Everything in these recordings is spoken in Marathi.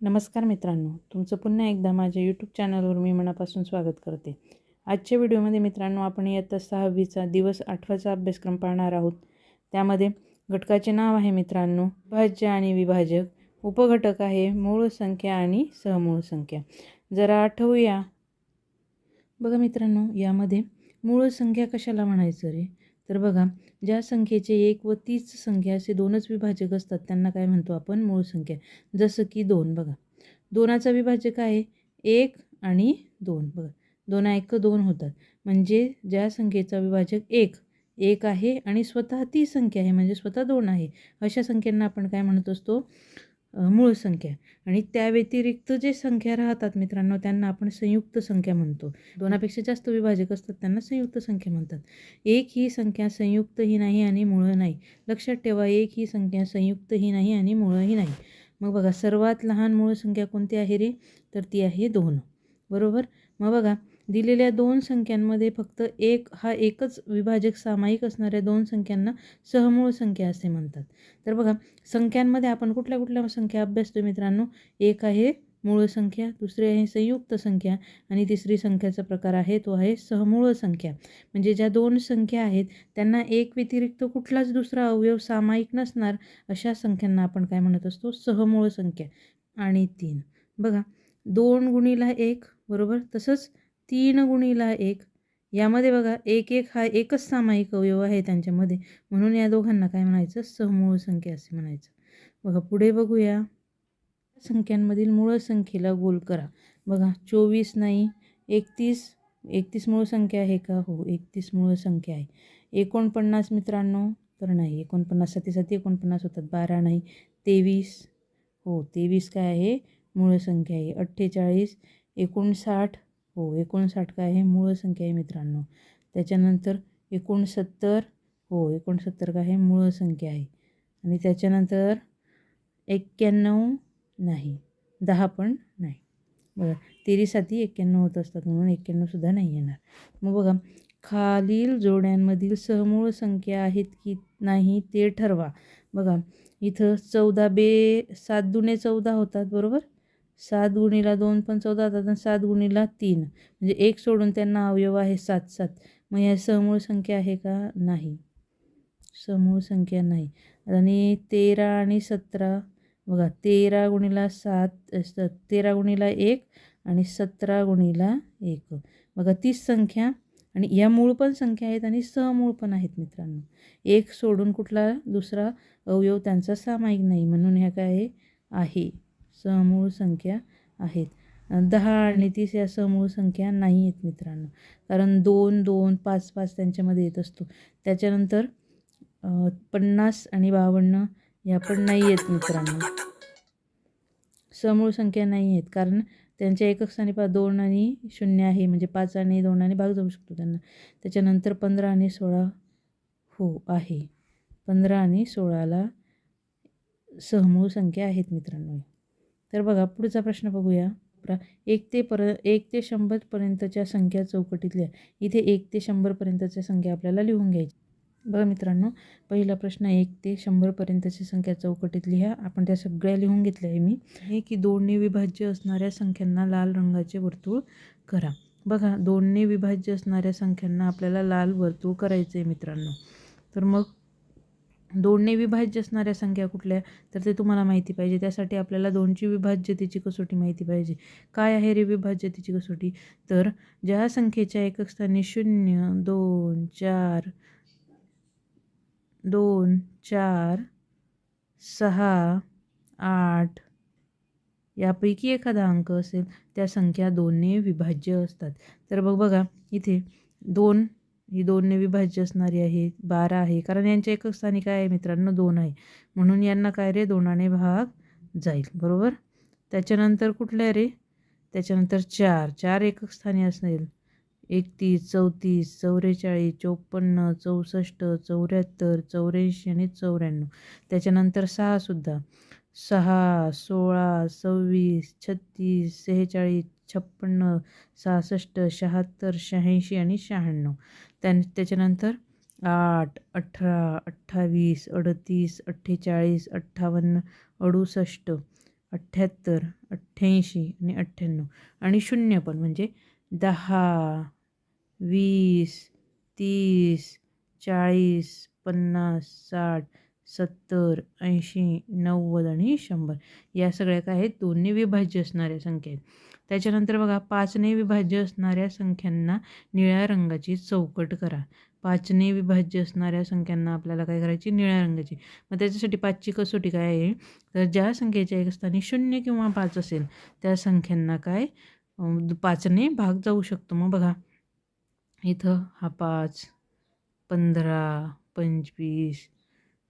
नमस्कार मित्रांनो तुमचं पुन्हा एकदा माझ्या यूट्यूब चॅनलवर मी मनापासून स्वागत करते. आजच्या व्हिडिओमध्ये मित्रांनो आपण इयत्ता सहावीचा दिवस आठवाचा अभ्यासक्रम पाहणार आहोत. त्यामध्ये घटकाचे नाव आहे मित्रांनो विभाज्य आणि विभाजक. उपघटक आहे मूळ संख्या आणि सहमूळ संख्या. जरा आठवूया. बघा मित्रांनो यामध्ये मूळ संख्या कशाला म्हणायचं रे? तर बघा ज्या संख्येचे एक व तीच संख्या असे दोनच विभाजक असतात त्यांना काय म्हणतो आपण? मूळ संख्या. जसं की दोन बघा. दोनाचा विभाजक आहे एक आणि दोन बघा. दोन एक दोन होतात. म्हणजे ज्या संख्येचा विभाजक एक एक आहे आणि स्वतः ती संख्या आहे म्हणजे स्वतः दोन आहे अशा संख्यांना आपण काय म्हणत असतो? मूळ संख्या. आणि त्या व्यतिरिक्त जे संख्या राहतात मित्रांनो त्यांना आपण संयुक्त संख्या म्हणतो. दोनापेक्षा जास्त विभाजक असतात त्यांना संयुक्त संख्या म्हणतात. एक ही संख्या संयुक्तही नाही आणि मूळ नाही. लक्षात ठेवा एक ही संख्या संयुक्तही नाही आणि मूळही नाही. मग बघा सर्वात लहान मूळ संख्या कोणती आहे रे? तर ती आहे दोन. बरोबर? मग बघा दिलेल्या दोन संख्यांमध्ये फक्त एक हा एकच विभाजक सामायिक असणाऱ्या दोन संख्यांना सहमूळ संख्या असे म्हणतात. तर बघा संख्यांमध्ये आपण कुठल्या कुठल्या संख्या? अभ्यासतो मित्रांनो. एक आहे मूळ संख्या दुसरी आहे संयुक्त संख्या आणि तिसरी संख्याचा प्रकार आहे तो आहे सहमूळ संख्या. म्हणजे ज्या दोन संख्या आहेत त्यांना एक व्यतिरिक्त कुठलाच दुसरा अवयव सामायिक नसणार अशा संख्यांना आपण काय म्हणत असतो? सहमूळ संख्या. आणि तीन. बघा दोन गुणीला एक बरोबर? तसंच तीन गुणीला एक. यामध्ये बघा एक एक हा एकच सामायिक अवयव आहे त्यांच्यामध्ये. म्हणून या दोघांना काय म्हणायचं? समूळ संख्या असे म्हणायचं. बघा पुढे बघूया. संख्यांमधील मूळ संख्येला गोल करा. बघा चोवीस नाही एकतीस. एकतीस मूळ संख्या आहे का? हो एकतीस मूळ संख्या आहे. एकोणपन्नास मित्रांनो तर नाही. एकोणपन्नास साती साती एकोणपन्नास होतात. बारा नाही तेवीस. हो तेवीस काय आहे? मूळ संख्या आहे. अठ्ठेचाळीस एकोणसाठ हो एकोणसाठ काय आहे मूळ संख्या आहे मित्रांनो. त्याच्यानंतर एकोणसत्तर हो एकोणसत्तर काय आहे मूळ संख्या आहे. आणि त्याच्यानंतर एक्क्याण्णव नाही दहा पण नाही. बघा तेरीसाठी एक्क्याण्णव होत असतात म्हणून एक्क्याण्णवसुद्धा नाही येणार. मग बघा खालील जोड्यांमधील सहमूळ संख्या आहेत की नाही ते ठरवा. बघा इथं चौदा बे सात दुणे चौदा होतात बरोबर? सात गुणीला दोन पण चौदा होतात आणि सात गुणीला तीन. म्हणजे एक सोडून त्यांना अवयव आहे सात सात. मग या समूळ संख्या आहे का? नाही. समूळ संख्या नाही. आणि तेरा आणि सतरा बघा तेरा गुणीला सात स तेरा गुणीला एक आणि सतरा गुणीला एक. बघा तीस संख्या आणि या मूळ पण संख्या आहेत आणि समूळ पण आहेत मित्रांनो. एक सोडून कुठला दुसरा अवयव त्यांचा सामायिक नाही म्हणून ह्या काय आहे. समूळ संख्या आहेत. दहा आणि तीस या समूळ संख्या नाही आहेत मित्रांनो. कारण दोन दोन पाच पाच त्यांच्यामध्ये येत असतो. त्याच्यानंतर पन्नास आणि बावन्न या पण नाही आहेत मित्रांनो. समूळ संख्या नाही आहेत. कारण त्यांच्या एकक स्थानी पा दोन आणि शून्य आहे. म्हणजे पाच आणि दोन आणि भाग जाऊ शकतो त्यांना. त्याच्यानंतर पंधरा आणि सोळा हो आहे. पंधरा आणि सोळाला सहमूळ संख्या आहेत मित्रांनो. तर बघा पुढचा प्रश्न बघूया. एक ते पर एक ते शंभरपर्यंतच्या संख्या चौकटीतल्या. इथे एक ते शंभरपर्यंतच्या संख्या आपल्याला लिहून घ्यायची. बघा मित्रांनो पहिला प्रश्न एक ते शंभरपर्यंतची संख्या चौकटीत लिहा आपण त्या सगळ्या लिहून घेतल्या आहे मी. हे की दोनने विभाज्य असणाऱ्या संख्यांना लाल रंगाचे वर्तुळ करा. बघा दोनने विभाज्य असणाऱ्या संख्यांना आपल्याला लाल वर्तुळ करायचं आहे मित्रांनो. तर मग दोनने विभाज्य असणाऱ्या संख्या कुठल्या तर ते तुम्हाला माहिती पाहिजे. त्यासाठी आपल्याला दोनची विभाज्यतेची कसोटी माहिती पाहिजे. काय आहे रे विभाज्यतेची कसोटी? तर ज्या संख्येच्या एकक स्थानी शून्य दोन चार दोन चार सहा आठ यापैकी एखादा अंक असेल त्या संख्या दोनने विभाज्य असतात. तर बघ बघा इथे दोन ही दोनने विभाज्य असणारी आहे बारा आहे. कारण यांच्या एकक स्थानी काय आहे मित्रांनो दोन आहे. म्हणून यांना काय रे? दोनाने भाग जाईल. बरोबर? त्याच्यानंतर कुठल्या रे? त्याच्यानंतर चार. चार एकक स्थानी असेल. एकतीस चौतीस चौवेचाळीस चोपन्न चौसष्ट चौऱ्याहत्तर चौऱ्याऐंशी आणि चौऱ्याण्णव. त्याच्यानंतर सहासुद्धा सहा सोळा सव्वीस छत्तीस सेहेचाळीस छप्पन्न सहासष्ट शहात्तर शहाऐंशी आणि शहाण्णव. त्या त्याच्यानंतर आठ अठरा अठ्ठावीस अडतीस अठ्ठेचाळीस अठ्ठावन्न अडुसष्ट अठ्ठ्याहत्तर अठ्ठ्याऐंशी आणि अठ्ठ्याण्णव. आणि शून्य पण म्हणजे दहा वीस तीस चाळीस पन्नास साठ सत्तर ऐंशी नव्वद आणि शंभर. या सगळ्या काय आहेत? दोन्ही विभाज्य असणाऱ्या संख्या आहेत. त्याच्यानंतर बघा पाचने विभाज्य असणाऱ्या संख्यांना निळ्या रंगाची चौकट करा. पाचने विभाज्य असणाऱ्या संख्यांना आपल्याला काय करायची? निळ्या रंगाची. मग त्याच्यासाठी पाचची कसोटी काय आहे? तर ज्या संख्येच्या एक स्थानी शून्य किंवा पाच असेल त्या संख्यांना काय? पाचने भाग जाऊ शकतो. मग बघा इथं हा पाच पंधरा पंचवीस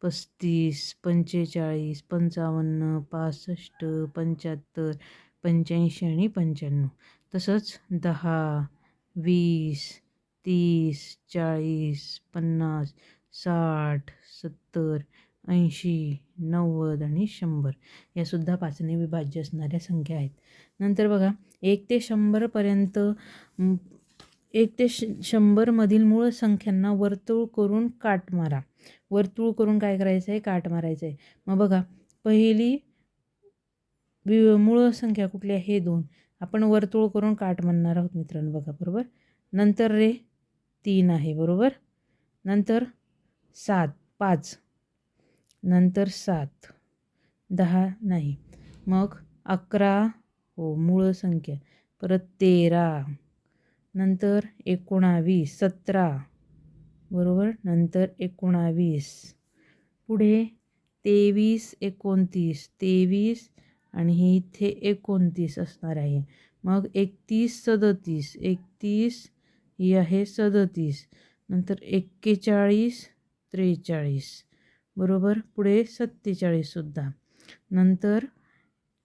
पस्तीस पंचेचाळीस पंचावन्न पासष्ट पंच्याहत्तर पंच्याऐंशी आणि पंच्याण्णव. तसंच दहा वीस तीस चाळीस पन्नास साठ सत्तर ऐंशी नव्वद आणि शंभर यासुद्धा पाचने विभाज्य असणाऱ्या संख्या आहेत. नंतर बघा एक ते शंभरपर्यंत एक ते श शंभरमधील मूळ संख्यांना वर्तुळ करून काट मारा. वर्तुळ करून काय करायचं आहे काट मारायचं आहे मग बघा पहिली वि मूळ संख्या कुठली आहे? हे दोन. आपण वर्तुळ करून काट म्हणणार आहोत मित्रांनो बघा बरोबर? नंतर रे तीन आहे बरोबर? नंतर सात पाच. नंतर सात. दहा नाही. मग अकरा हो मूळ संख्या. परत तेरा. नंतर एकोणावीस सतरा. बरोबर? नंतर एकोणावीस. पुढे तेवीस एकोणतीस. तेवीस आणि हे इथे एकोणतीस असणार आहे. मग एकतीस सदतीस एकतीस ही आहे सदतीस. नंतर एक्केचाळीस त्रेचाळीस. बरोबर? पुढे सत्तेचाळीससुद्धा नंतर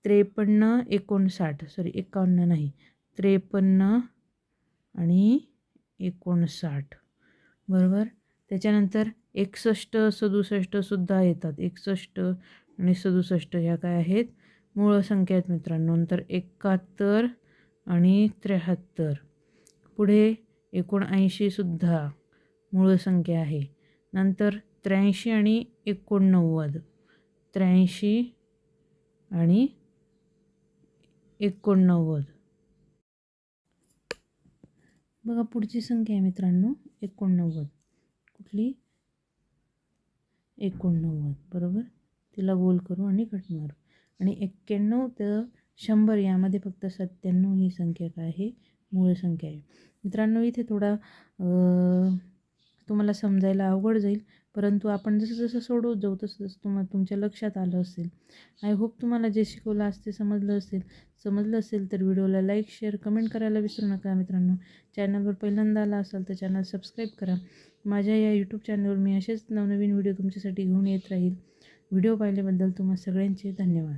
त्रेपन्न एकोणसाठ. सॉरी एकावन्न नाही. त्रेपन्न आणि एकोणसाठ. बरोबर? त्याच्यानंतर एकसष्ट सदुसष्टसुद्धा येतात. एकसष्ट आणि सदुसष्ट ह्या काय आहेत? मूळ संख्या आहेत मित्रांनो. नंतर एकाहत्तर आणि त्र्याहत्तर. पुढे एकोणऐंशीसुद्धा मूळ संख्या आहे. नंतर त्र्याऐंशी आणि एकोणनव्वद. त्र्याऐंशी आणि एकोणनव्वद. बघा पुढची संख्या आहे मित्रांनो. एकोणनव्वद. कुठली? एकोणनव्वद. बरोबर? तिला गोल करू आणि कट मारू. आणि एक्क्याण्णव तर शंभर यामध्ये फक्त सत्त्याण्णव ही संख्या काय आहे? मूळ संख्या आहे. मित्रांनो इथे थोडा तुम्हाला समजायला अवघड जाईल परंतु आपण जसं जसं सोडवत जाऊ तसं तसं तुम्हाला तुमच्या लक्षात आलं असेल. आय होप तुम्हाला जे शिकवलं असते समजलं असेल. समजलं असेल तर व्हिडिओला लाईक शेअर कमेंट करायला विसरू नका मित्रांनो. चॅनलवर पहिल्यांदा आला असाल तर चॅनल सबस्क्राईब करा. माझ्या या यूट्यूब चॅनलवर मी असेच नवनवीन व्हिडिओ तुमच्यासाठी घेऊन येत राहील. व्हिडिओ पाहिल्याबद्दल तुम्हा सगळ्यांचे धन्यवाद.